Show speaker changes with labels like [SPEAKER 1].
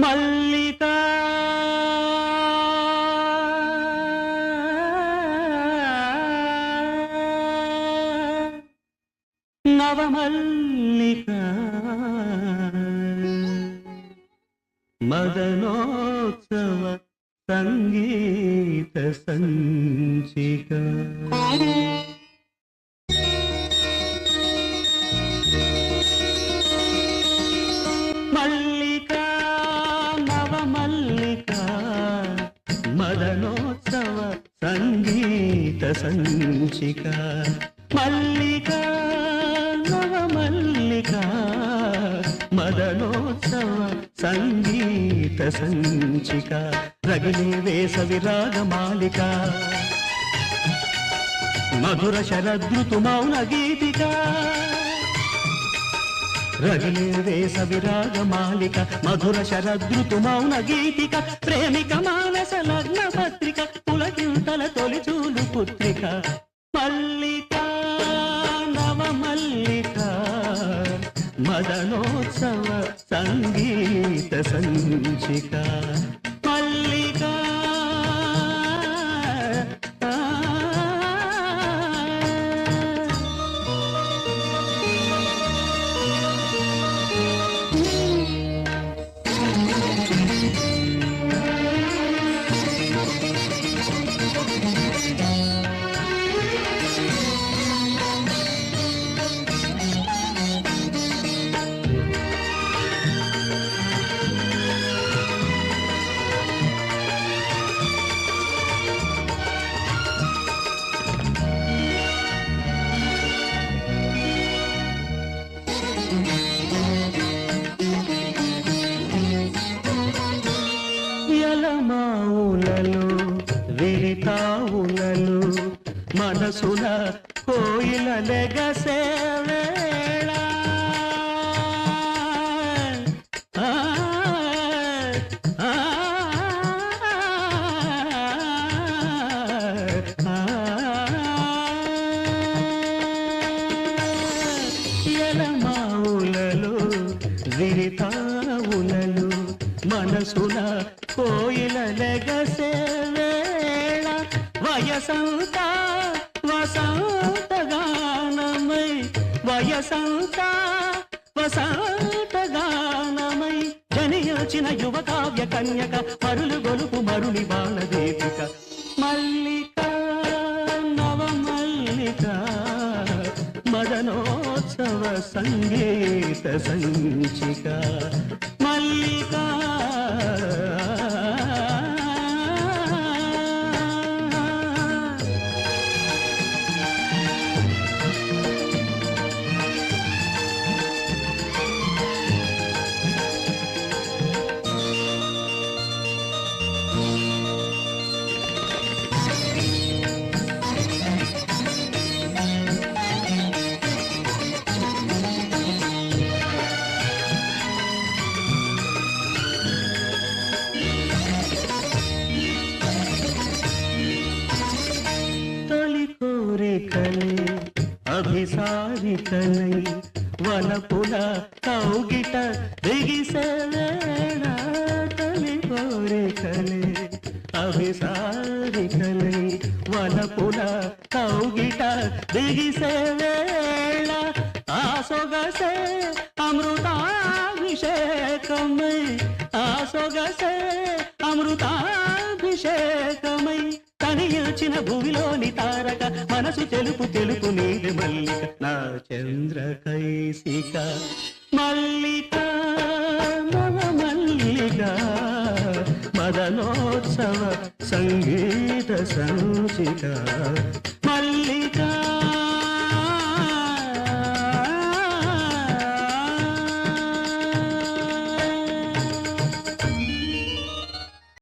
[SPEAKER 1] మల్లికా నవమల్లిక మదనోత్సవ సంగీత సంచిక మదనోత్సవ సంగీత సంచిక. మల్లిక నవ మల్లిక మదనోత్సవ సంగీత సంచిక. రగిలే వేసవి రాగమాలిక మధుర శరదృతు మౌన గీతికా. రగిలే విరాగ మాలిక మధుర శరదృతు మౌన గీతిక ప్రేమిక మానస లగ్న పత్రిక పులకింతల తొలి చూలు పుత్రిక. మల్లిక నవ మల్లిక మదనోత్సవ సంగీత సంచిక. మనసుల కోయిల నెగసేవేళ ఎలమావులలో విరితావులలో మనసున కోయిల నెగ వసంత వసంత గానమై వయసంత వసంత గానమై జనియోచిన యువ కావ్య కన్యక మరులు గొలుపు మరుని బాణదేవిక మల్లిక నవ మల్లిక మదనోత్సవ సంగీత సంచిక. సారితనై వనపుల కౌగిట దిగిసే కోరికలే అభిసారికలై వనపుల కౌగిట దిగిసే వేళ ఆ సొగసే అమృతాభిషేకమై. ఆ సొగసే అమృతాభిషేకమై. తనియచిన భూమిలోని తారక మనసు తెలుపు తెలుపు నీది మల్లిక నా చంద్ర కైసిక. మల్లిక నవ మల్లిక మదనోత్సవ సంగీత సంచిక.